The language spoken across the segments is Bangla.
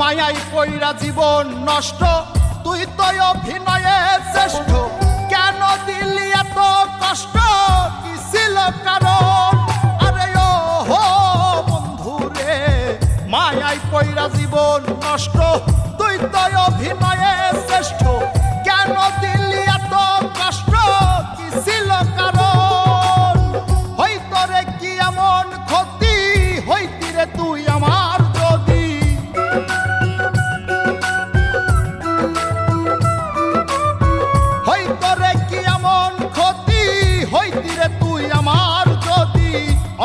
মায়াই পইরা জীবন নষ্ট, তুই তো অভিনয়ে শ্রেষ্ঠ। কেন দিলি এত কষ্ট? কি ছিল কারণ? আরে ও হো বন্ধু রে, মায়াই পইরা জীবন নষ্ট, তুই তো অভিনয়ে শ্রেষ্ঠ। কেন দিলি এত কষ্ট? কি ছিল কারণ? হইতো রে কি এমন ক্ষতি? হইতি রে তুই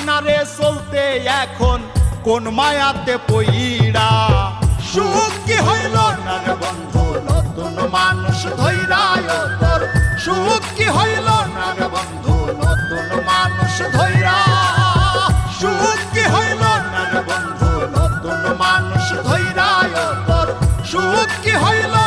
কিনারে চলতে এখন কোন মায়াতে পইরা সুখ কি হইল বন্ধু? নতুন মানুষ ধৈরায় সুখ কি হইল বন্ধু? নতুন মানুষ ধৈরা। হইল